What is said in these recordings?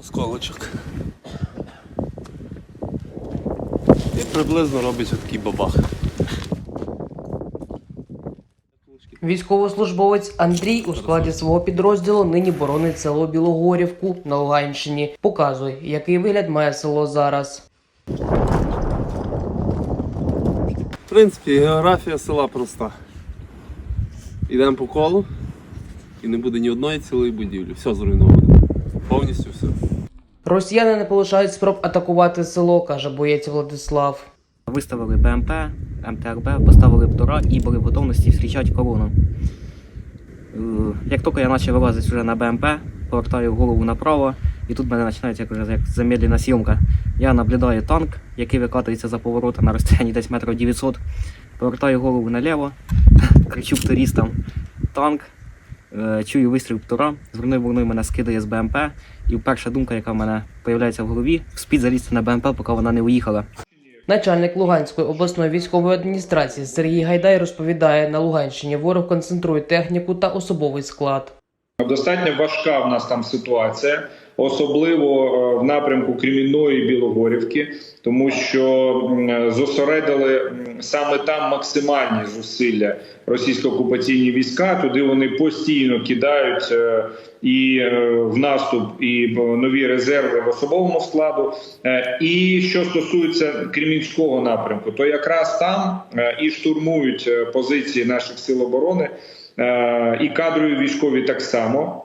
Осколочок. І приблизно робить такий бабах. Військовослужбовець Андрій у складі свого підрозділу нині боронить село Білогорівку на Луганщині. Показує, який вигляд має село зараз. В принципі, географія села проста. Йдемо по колу і не буде ні одної цілої будівлі. Все зруйновано. Повністю все. Росіяни не полишають спроб атакувати село, каже боєць Владислав. Виставили БМП, МТРБ, поставили птура і були в готовності зустрічати колону. Е, Як тільки я почав вилазити вже на БМП, повертаю голову направо, і тут в мене починається як, вже як замедлена зйомка. Я наблюдаю танк, який викатується за поворота на розстоянні десь метрів 900. Повертаю голову наліво, кричу туристам танк, чую вистріл птура, зверною вогною мене скидає з БМП, і перша думка, яка в мене з'являється в голові, спід залізти на БМП, поки вона не уїхала. Начальник Луганської обласної військової адміністрації Сергій Гайдай розповідає, на Луганщині ворог концентрує техніку та особовий склад. Достатньо важка в нас там ситуація, особливо е, в напрямку Кремінної Білогорівки, тому що зосередили саме там максимальні зусилля російсько-окупаційні війська. Туди вони постійно кидають е, і е, в наступ, і е, нові резерви в особовому складу. Е, І що стосується Кремінського напрямку, то якраз там е, і штурмують е, позиції наших сил оборони. Е, і кадрові військові так само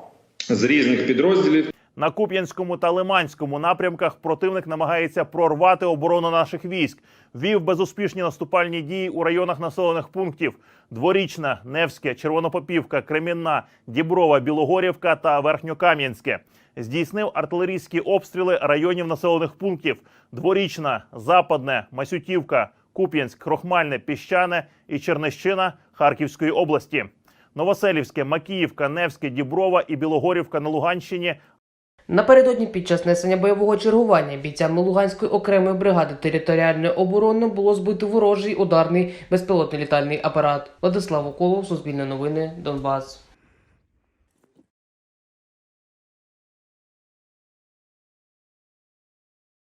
з різних підрозділів. На Куп'янському та Лиманському напрямках противник намагається прорвати оборону наших військ. Вів безуспішні наступальні дії у районах населених пунктів: Дворічна, Невське, Червонопопівка, Кремінна, Діброва, Білогорівка та Верхньокам'янське. Здійснив артилерійські обстріли районів населених пунктів: Дворічна, Западне, Масютівка, Куп'янськ, Крохмальне, Піщане і Чернещина Харківської області. Новоселівське, Макіївка, Невське, Діброва і Білогорівка на Луганщині Напередодні під час несення бойового чергування бійцями Луганської окремої бригади територіальної оборони було збито ворожий ударний безпілотний літальний апарат. Владислав Уколов, Суспільне новини, Донбас.